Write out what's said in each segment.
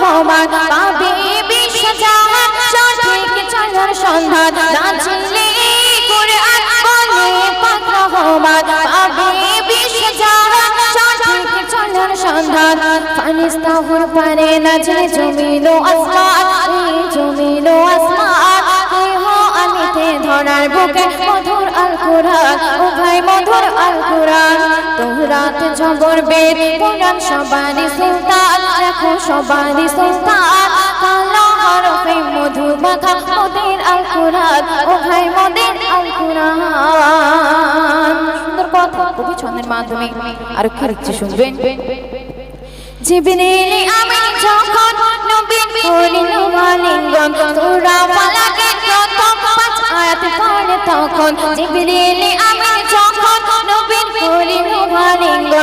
হওয়া পাবে বিশ্বজাহান সঠিক চলার সন্ধান নাচিলে কুরআন বলে পাকা হওয়া পাবে বিশ্বজাহান সঠিক চলার সন্ধান ফানিস্তাহুর পারে নাচলে জমিলো আসমান আসমান ধরার বুকে মধুর আল ও ভাই মধুর আল তোহরাত জবর বেদ পুরাণ সবারই সুলতান দেখো সবারই সুলতান। কালো হরফে মধু মাখা মোদের আল কোরআন, ও ভাই মোদের আল কোরআন। সুন্দর কথা কবি ছন্দের মাধ্যমে আরও কি লিখছে শুনবেন? জিবরিল আমি যখন নবীন করিল আলিঙ্গন তোরা পালাকে প্রথম পাঁচ আয়াত পড়ে তখন। জিবরিল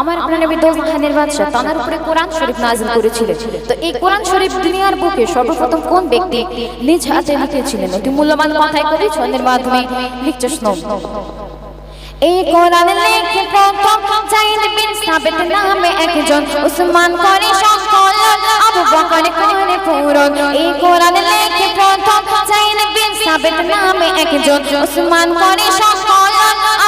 আমার আপনার নবী দোস্ত খানের বাদশাহ তানার উপরে কোরআন শরীফ নাজিল করেছিলেন। তো এই কোরআন শরীফ দুনিয়ার বুকে সর্বপ্রথম কোন ব্যক্তি নিজ হাতে লিখেছিলেন? অতি মূল্যবান কথাই কবি ছন্দের মাধ্যমে লিখছে শোনো এই কোরআন লেখে প্রথম জাইদ বিন সাবিত নামে একজন উসমান করে সংকলন আবু বকর করে পূরণ। এই কোরআন লেখে প্রথম জাইদ বিন সাবিত নামে একজন উসমান করে সংকলন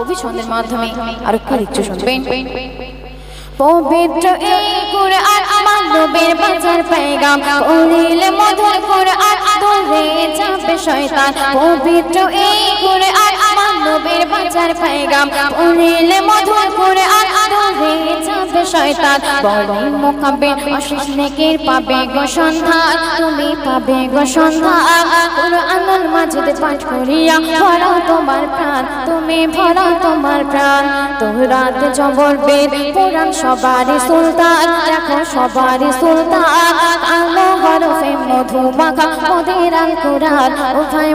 কবি ছন্দের মাধ্যমে আর কি লিখছে শুনবেন পবিত্র এই কুরআন মানবের বাজার পেগাম। পড়িলে মধুর কুরআন দূরে যাবে শয়তান। পবিত্র এই কুরআন মানবের বাজার শয়তান। বড়ই মোকাবে পাবে গো তুমি পাবে গো পাঠ করিয়া ভরাও তোমার প্রাণ। তুমি ভরাও তোমার প্রাণ। জবর বেদ পুরাণ সবারই সুলতান। দেখো সবারই সুলতান। হরফে মধু মাখা মোদের আল কোরআন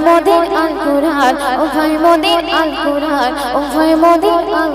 মোদের আল কোরআন মোদের আল কোরআন মোদের আল